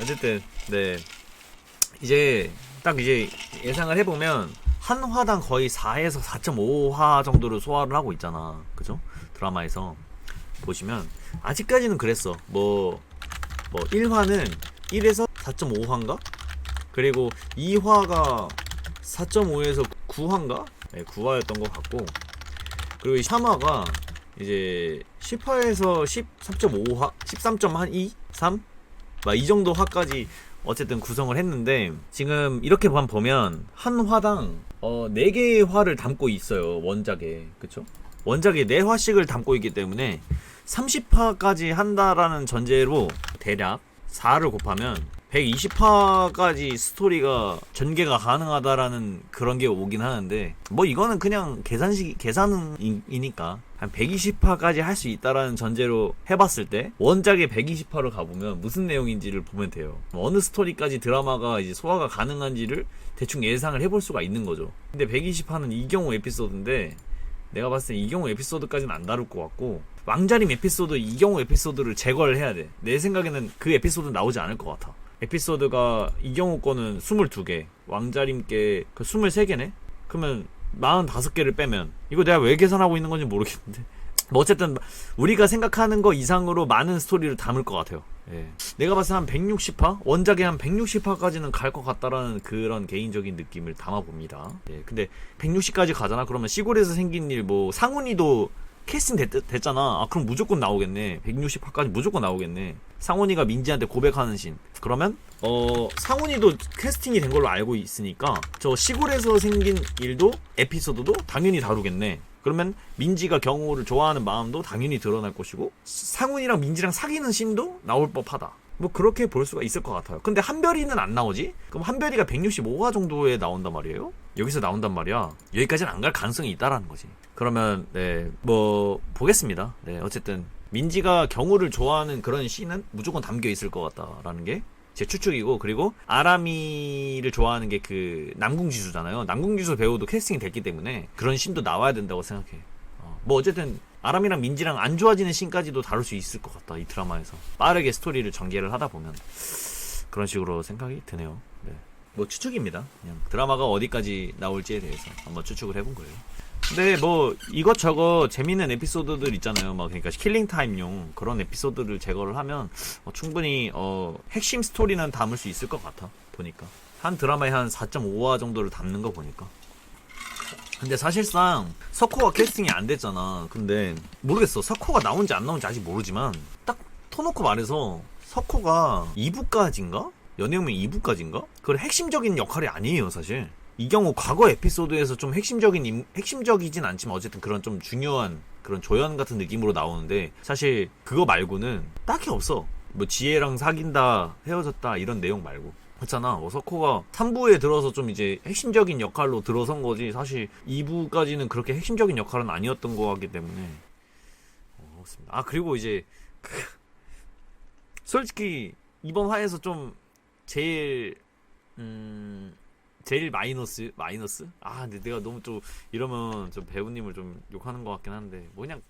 어쨌든 네. 이제 딱 이제 예상을 해보면 한 화당 거의 4에서 4.5화 정도를 소화를 하고 있잖아. 그죠? 드라마에서. 보시면 아직까지는 그랬어. 뭐뭐 1화는 1에서 4.5화인가? 그리고 2화가 4.5에서 9화인가? 네, 9화였던 것 같고. 그리고 3화가 이제 10화에서 13.5화 13.2 3 막 이 정도 화까지 어쨌든 구성을 했는데 지금 이렇게만 보면 한 화당 어 4개의 화를 담고 있어요 원작에 그쵸? 원작에 4화씩을 담고 있기 때문에 30화까지 한다라는 전제로 대략 4를 곱하면 120화까지 스토리가 전개가 가능하다라는 그런 게 오긴 하는데 뭐 이거는 그냥 계산식 계산이니까 한 120화까지 할 수 있다라는 전제로 해봤을 때 원작의 120화로 가보면 무슨 내용인지를 보면 돼요. 어느 스토리까지 드라마가 이제 소화가 가능한지를 대충 예상을 해볼 수가 있는 거죠. 근데 120화는 이경호 에피소드인데 내가 봤을 때 이경호 에피소드까지는 안 다룰 것 같고 왕자림 에피소드 이경호 에피소드를 제거를 해야 돼. 내 생각에는 그 에피소드 나오지 않을 것 같아. 에피소드가 이경호 거는 22개, 왕자림께 그 23개네? 그러면 45개를 빼면 이거 내가 왜 계산하고 있는 건지 모르겠는데 뭐 어쨌든 우리가 생각하는 거 이상으로 많은 스토리를 담을 것 같아요. 예. 내가 봤을 때 한 160화? 원작에 한 160화까지는 갈 것 같다라는 그런 개인적인 느낌을 담아봅니다. 예. 근데 160까지 가잖아? 그러면 시골에서 생긴 일 뭐 상훈이도 캐스팅 됐, 됐잖아. 아, 그럼 무조건 나오겠네. 160화까지 무조건 나오겠네. 상훈이가 민지한테 고백하는 신. 그러면, 어, 상훈이도 캐스팅이 된 걸로 알고 있으니까, 저 시골에서 생긴 일도, 에피소드도 당연히 다루겠네. 그러면 민지가 경호를 좋아하는 마음도 당연히 드러날 것이고, 상훈이랑 민지랑 사귀는 신도 나올 법하다. 뭐 그렇게 볼 수가 있을 것 같아요. 근데 한별이는 안 나오지? 그럼 한별이가 165화 정도에 나온단 말이에요? 여기서 나온단 말이야. 여기까지는 안 갈 가능성이 있다라는 거지. 그러면 네, 뭐 보겠습니다. 네, 어쨌든 민지가 경우를 좋아하는 그런 씬은 무조건 담겨 있을 것 같다라는 게 제 추측이고 그리고 아람이를 좋아하는 게 그 남궁지수잖아요. 남궁지수 배우도 캐스팅이 됐기 때문에 그런 씬도 나와야 된다고 생각해. 어, 뭐 어쨌든 아람이랑 민지랑 안 좋아지는 씬까지도 다룰 수 있을 것 같다 이 드라마에서 빠르게 스토리를 전개를 하다 보면 그런 식으로 생각이 드네요. 네. 뭐 추측입니다. 그냥 드라마가 어디까지 나올지에 대해서 한번 추측을 해본 거예요. 근데 뭐 이것저것 재밌는 에피소드들 있잖아요. 막 그러니까 킬링 타임용 그런 에피소드를 제거를 하면 어, 충분히 어, 핵심 스토리는 담을 수 있을 것 같아. 보니까 한 드라마에 한 4.5화 정도를 담는 거 보니까. 근데 사실상 석호가 캐스팅이 안 됐잖아. 근데 모르겠어. 석호가 나온지 안 나온지 아직 모르지만 딱 터놓고 말해서 석호가 2부까지인가? 연애운명 2부까지인가? 그걸 핵심적인 역할이 아니에요, 사실. 이 경우 과거 에피소드에서 좀 핵심적인 임- 핵심적이진 않지만 어쨌든 그런 좀 중요한 그런 조연 같은 느낌으로 나오는데 사실 그거 말고는 딱히 없어. 뭐 지혜랑 사귄다, 헤어졌다 이런 내용 말고. 그렇잖아. 뭐 석호가 3부에 들어서 좀 이제 핵심적인 역할로 들어선 거지. 사실 2부까지는 그렇게 핵심적인 역할은 아니었던 거 같기 때문에. 어. 아 그리고 이제 그 솔직히 이번 화에서 좀 제일 음 제일 마이너스 마이너스? 아 근데 내가 너무 좀 이러면 좀 배우님을 좀 욕하는 것 같긴 한데 뭐 그냥